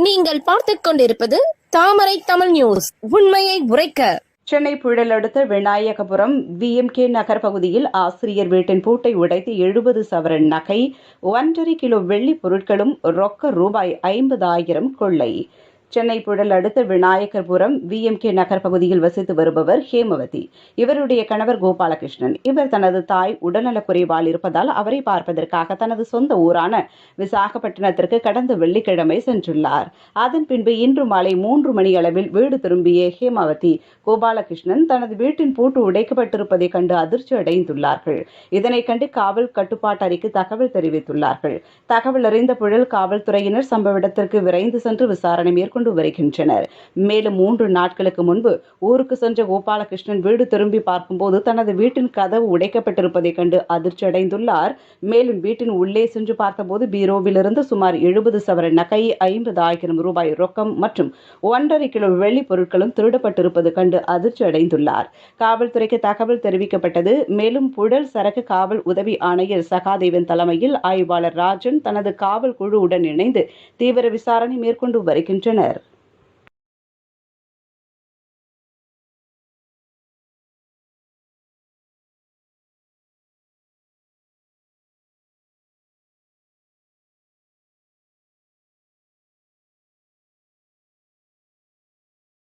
நீங்கள் பார்த்துக் கொண்டிருப்பது தாமரை தமிழ் நியூஸ். உண்மையை உரைக்க. சென்னை புழல் அடுத்த விநாயகபுரம் விஎம்கே நகர் பகுதியில் ஆசிரியர் வீட்டின் பூட்டை உடைத்து எழுபது சவரன் நகை ஒன்றரை கிலோ வெள்ளி பொருட்களும் ரொக்க ரூபாய் ஐம்பதாயிரம் கொள்ளை. சென்னை புழல் அடுத்த விநாயகபுரம் விஎம்கே நகர் பகுதியில் வசித்து வருபவர் ஹேமவதி. இவருடைய கணவர் கோபாலகிருஷ்ணன். இவர் தனது தாய் உடல்நலக் குறைவால் இருப்பதால் அவரை பார்ப்பதற்காக தனது சொந்த ஊரான விசாகப்பட்டினத்திற்கு கடந்த வெள்ளிக்கிழமை சென்றுள்ளார். அதன் பின்பு இன்று மாலை மூன்று மணி அளவில் வீடு திரும்பிய ஹேமாவதி கோபாலகிருஷ்ணன் தனது வீட்டின் பூட்டு உடைக்கப்பட்டிருப்பதை கண்டு அதிர்ச்சி அடைந்துள்ளார்கள். இதனைக் கண்டு காவல் கட்டுப்பாட்டு அறைக்கு தகவல் தெரிவித்துள்ளார்கள். தகவல் அறிந்த புழல் காவல்துறையினர் சம்பவ இடத்திற்கு விரைந்து சென்று விசாரணை மேற்கொண்டு வருகின்றனர். மேலும் மூன்று நாட்களுக்கு முன்பு ஊருக்கு சென்ற கோபாலகிருஷ்ணன் வீடு திரும்பி பார்க்கும்போது தனது வீட்டின் கதவு உடைக்கப்பட்டிருப்பதைக் கண்டு அதிர்ச்சி அடைந்துள்ளார் மேலும் வீட்டின் உள்ளே சென்று பார்த்தபோது பீரோவிலிருந்து சுமார் எழுபது சவர நகை ஐம்பது ஆயிரம் ரூபாய் ரொக்கம் மற்றும் ஒன்றரை கிலோ வெள்ளி பொருட்களும் திருடப்பட்டிருப்பது கண்டு அதிர்ச்சி அடைந்துள்ளார் காவல்துறைக்கு தகவல் தெரிவிக்கப்பட்டது. மேலும் புழல் சரக்கு காவல் உதவி ஆணையர் சகாதேவன் தலைமையில் ஆய்வாளர் ராஜன் தனது காவல் குழுவுடன் இணைந்து தீவிர விசாரணை மேற்கொண்டு வருகின்றனர்.